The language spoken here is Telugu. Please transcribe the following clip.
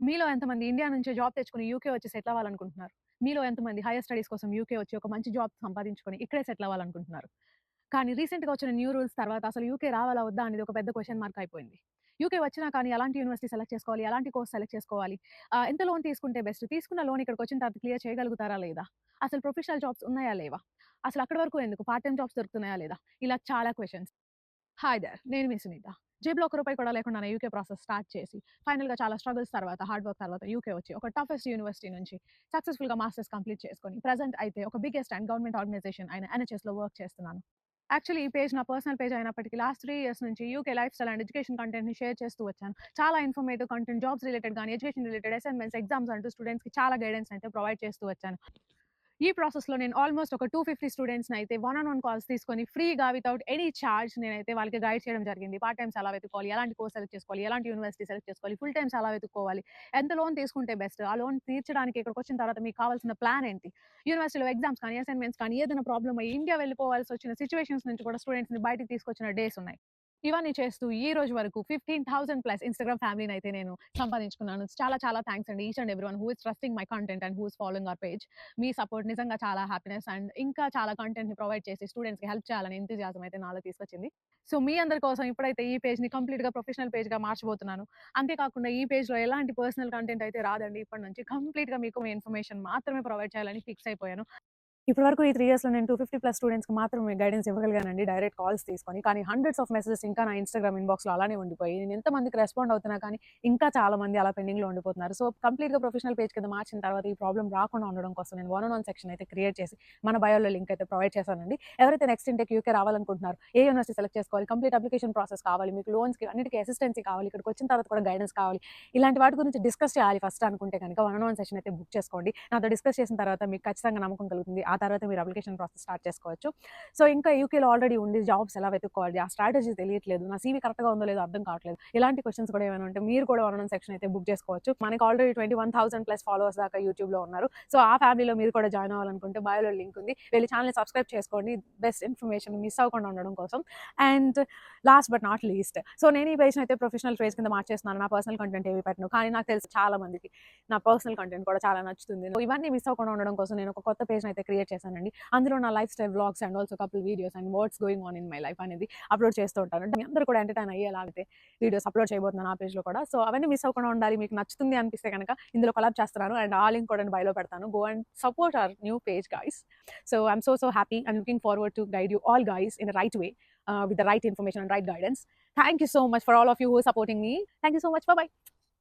మీలో ఎంతమంది ఇండియా నుంచి జాబ్ తెచ్చుకుని యూకే వచ్చి సెటిల్ అవ్వాలనుకుంటున్నారు? మీలో ఎంతమంది హైయర్ స్టడీస్ కోసం యూకే వచ్చి ఒక మంచి జాబ్ సంపాదించుకొని ఇక్కడే సెటిల్ అవ్వాలనుకుంటున్నారు? కానీ రీసెంట్‌గా వచ్చిన న్యూ రూల్స్ తర్వాత అసలు యూకే రావాలా? వద్దా? అనేది ఒక పెద్ద క్వశ్చన్ మార్క్ అయిపోయింది. యూకే వచ్చినా కానీ ఎలాంటి యూనివర్సిటీ సెలెక్ట్ చేసుకోవాలి? ఎలాంటి కోర్స్ సెలెక్ట్ చేసుకోవాలి? ఎంత లోన్ తీసుకుంటే బెస్ట్? తీసుకున్న లోన్ ఇక్కడికొచ్చిన తర్వాత క్లియర్ చేయగలుగుతారా? లేదా? అసలు ప్రొఫెషనల్ జాబ్స్ ఉన్నాయా? లేవా? అసలు అక్కడి వరకు ఎందుకు? పార్ట్ టైం జాబ్స్ దొరుకుతున్నాయా? లేదా? ఇలా చాలా క్వశ్చన్స్ హాయ్ దర్ నేను మీ సునీత. జేబులో ఒక రూపాయి కూడా లేకుండా యూకే ప్రాసెస్ స్టార్ట్ చేసి, ఫైనల్‌గా చాలా స్ట్రగుల్స్ తర్వాత, హార్డ్ వర్క్ తర్వాత యూకే వచ్చి, ఒక టఫెస్ట్ యూనివర్సిటీ నుంచి సక్సెస్‌ఫుల్‌గా మాస్టర్స్ కంప్లీట్ చేసుకొని, ప్రజెంట్ అయితే ఒక బిగ్గెస్ట్ అండ్ గవర్నమెంట్ ఆర్గనైజేషన్ అయిన ఎన్‌హెచ్‌ఎస్‌లో వర్క్ చేస్తున్నాను. యాక్చువల్లీ ఈ పేజ్ నా పర్సనల్ పేజ్ అయినప్పటికీ లాస్ట్ త్రీ ఇయర్స్ నుంచి UK life style and education కంటెంట్‌ని షేర్ చేస్తూ వచ్చాను. చాలా ఇన్ఫర్మేటివ్ కంటెంట్, జాబ్స్ రిలేటెడ్ కానీ ఎడ్యుకేషన్ రిలేటెడ్ అసైన్‌మెంట్స్, ఎగ్జామ్స్ అంటూ స్టూడెంట్స్‌కి చాలా గైడెన్స్ అయితే ప్రొవైడ్ చేస్తూ వచ్చాను. ఈ ప్రాసెస్‌లో నేను ఆల్మోస్ట్ ఒక 250 స్టూడెంట్స్‌ని అయితే వన్ ఆన్ వన్ కాల్స్ తీసుకొని ఫ్రీగా వితౌట్ ఎనీ ఛార్జ్ నేనైతే వాళ్ళకి గైడ్ చేయడం జరిగింది. పార్ట్ టైమ్స్ ఎలా వెతుకోవాలి ఎలాంటి కోర్స్ సెలెక్ట్ చేసుకోవాలి? ఎలాంటి యూనివర్సిటీ సెలెక్ట్ చేసుకోవాలి? ఫుల్ టైమ్స్ ఎలా వెతుక్కోవాలి? ఎంత లోన్ తీసుకుంటే బెస్ట్? ఆ లోన్ తీర్చడానికి ఇక్కడికొచ్చిన తర్వాత మీకు కావాల్సిన ప్లాన్ ఏంటి? యూనివర్సిటీలో ఎగ్జామ్స్ కానీ, అసైన్‌మెంట్స్ కానీ ఏదైనా ప్రాబ్లమ్ అయ్యి ఇండియా వెళ్ళిపోవాల్సి వచ్చిన సిచ్యువేషన్స్ నుంచి కూడా స్టూడెంట్స్‌ని బయటకు తీసుకొచ్చిన డేస్ ఉన్నాయి. ఇవన్నీ చేస్తూ ఈ రోజు వరకు 15,000 ప్లస్ ఇన్‌స్టాగ్రామ్ ఫ్యామిలీని అయితే నేను సంపాదించుకున్నాను. చాలా చాలా థ్యాంక్స్ అండి. Each and everyone who is trusting my content and who is following our page. Me support నిజంగా చాలా హ్యాపీనెస్ అండ్ ఇంకా చాలా కంటెంట్‌ని ప్రొవైడ్ చేసి స్టూడెంట్స్కి హెల్ప్ చేయాలని ఎంతూజియాజం అయితే నాలో తీసుకొచ్చింది. సో, మీ అందరి కోసం ఇప్పుడైతే ఈ పేజ్ని కంప్లీట్గా ప్రొఫెషనల్ పేజ్గా మార్చబోతున్నాను. అంతేకాకుండా ఈ పేజ్లో ఎలాంటి పర్సనల్ కంటెంట్ అయితే రాదండి ఇప్పటి నుంచి. కంప్లీట్గా మీకు ఇన్ఫర్మేషన్ మాత్రమే ప్రొవైడ్ చేయాలని ఫిక్స్ అయిపోయాను. ఇప్పటివరకు ఈ త్రీ ఇయర్స్‌లో నేను 250 ప్లస్ స్టూడెంట్స్‌కి మాత్రమే గైడెన్స్ ఇవ్వగలిగానండి డైరెక్ట్ కాల్స్ తీసుకొని. కానీ హండ్రెడ్స్ ఆఫ్ మెసేజెస్ ఇంకా నా ఇన్‌స్టాగ్రామ్ ఇన్‌బాక్స్‌లో అలానే ఉండిపోయి, నేను ఎంతమందికి రెస్పాండ్ అవుతున్నా కానీ ఇంకా చాలా మంది అలా పెండింగ్‌లో ఉండిపోతున్నారు. సో, కంప్లీట్‌గా ప్రొఫెషనల్ పేజ్ కింద మార్చిన తర్వాత ఈ ప్రాబ్లమ్ రాకుండా ఉండడం కోసం నేను వన్ ఆన్ వన్ సెక్షన్ అయితే క్రియేట్ చేసి మన బయోలో లింక్ అయితే ప్రొవైడ్ చేశానండి. ఎవరైతే నెక్స్ట్ ఇంటెక్ యూకే రావాలనుకుంటున్నారు ఏ యూనివర్సిటీ సెలెక్ట్ చేసుకోవాలి? కంప్లీట్ అప్లికేషన్ ప్రాసెస్ కావాలి. మీకు లోన్స్‌కి అన్నిటికి అసిస్టెన్సీ కావాలి. ఇక్కడికి వచ్చిన తర్వాత కూడా గైడెన్స్ కావాలి. ఇలాంటి వాటి గురించి డిస్కస్ చేయాలి ఫస్ట్ అనుకుంటే కనుక వన్ ఆన్ వన్ సెషన్ అయితే బుక్ చేసుకోండి. నాతో డిస్కస్ చేసిన తర్వాత మీకు ఖచ్చితంగా నమ్మకం కలుగుతుంది. ఆ తర్వాత మీరు అప్లికేషన్ ప్రాసెస్ స్టార్ట్ చేసుకోవచ్చు. సో, ఇంకా యూకేలో ఆల్రెడీ ఉంది జాబ్స్ ఎలా వెతుక్కోవాలి? ఆ స్ట్రాటజీ తెలియట్లేదు. నా సీవీ కరెక్ట్‌గా ఉందో లేదో అర్థం కావట్లేదు. ఇలాంటి క్వశ్చన్స్ కూడా ఏమైనా ఉంటే మీరు కూడా వన్ సెక్షన్ అయితే బుక్ చేసుకోవచ్చు. మనకి ఆల్రెడీ 21,000 ప్లస్ ఫాలోవర్స్ దాకా యూట్యూబ్‌లో ఉన్నారు. సో, ఆ ఫ్యామిలీలో మీరు కూడా జాయిన్ అవ్వాలనుకుంటే బయోలో లింక్ ఉంది. వెళ్ళి ఛానెల్‌ని సబ్స్క్రైబ్ చేసుకోండి. బెస్ట్ ఇన్ఫర్మేషన్ మిస్ అవ్వకుండా ఉండడం కోసం. And last but not least so, నేను ఈ పేజ్‌ని అయితే ప్రొఫెషనల్ పేజ్ కింద మార్చేస్తున్నాను. నా పర్సనల్ కంటెంట్ ఏవి పెట్టను. కానీ నాకు తెలుసు చాలా మందికి నా పర్సనల్ కంటెంట్ కూడా చాలా నచ్చుతుంది. ఇవన్నీ మిస్ అవ్వకుండా ఉండడం కోసం నేను ఒక కొత్త పేజ్‌ని అయితే క్రియేట్ చేశానండి. అందులో నా lifestyle blogs and also couple videos and what's going on in my life అనేది అప్లోడ్ చేస్తూ ఉంటాను. మీ అందరూ కూడా ఎంటర్‌టైన్ అయ్యేలా వీడియోస్ అప్లోడ్ చేయబోతున్నాను ఆ పేజ్‌లో కూడా. సో, అవన్నీ మిస్ అవ్వకుండా ఉండాలి. మీకు నచ్చుతుంది అనిపిస్తే కనుక ఇందులో కొలాబ్ చేస్తున్నాను అండ్ ఆ లింక్ కూడా బయలో పెడతాను. Go and support our new page guys so, I'm so so happy and looking forward to guide you all guys in right way with the right information and right guidance thank you so much for all of you who supporting me thank you so much so